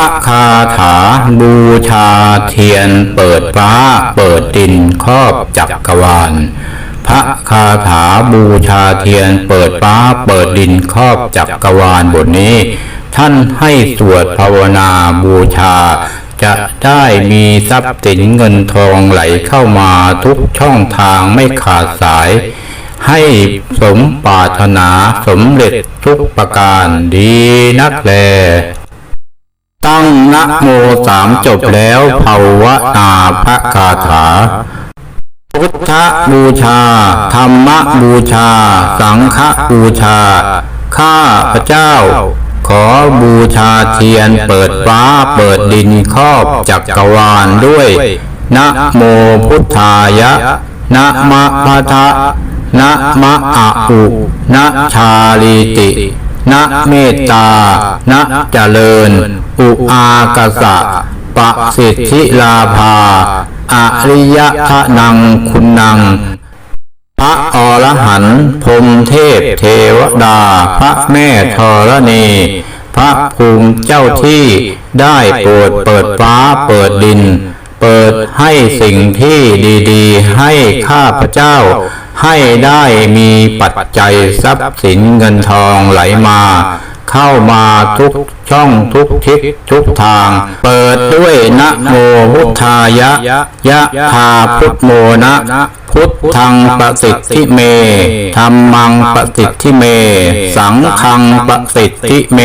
ระคาถาบูชาเทียนเปิดฟ้าเปิดดินครอบจักรวาลพระคาถาบูชาเทียนเปิดฟ้าเปิดดินครอบจักรวาลบทนี้ ท่านให้สวดภาวนาบูชา จะได้มีทรัพย์สินเงินทองไหลเข้ามาทุกช่องทางไม่ขาดสาย ให้สมปรารถนาสมเร็จทุกประการดีนักแล นะโมสามจบแล้วภาวนาพระคาถา พุทธบูชา ธรรมบูชา สังฆบูชา ข้าพระเจ้า ขอบูชาเทียนเปิดฟ้าเปิดดินครอบจักรวาลด้วย นะโมพุทธายะ นะมะพะทะนะมะอะอุนะชาลีติ นะเมตตา นะเจริญ อุอากสะปะสิทธิลาภาอริยทะนังคุณนัง พระอรหันต์พรมเทพเทวดา พระแม่ธรณี พระภูมิเจ้าที่ได้โปรดเปิดฟ้าเปิดดิน เปิดให้สิ่งที่ดี ๆ ให้ข้าพเจ้า ให้ได้มีปัจจัยทรัพย์สินเงินทองไหลมา เข้ามาทุกช่องทุกทิศทุกทาง เปิดด้วยนะโมพุทธายะ ยะธาพุทโมนะพุทธังประสิทธิเมธรรมังประสิทธิเม สังฆังประสิทธิเม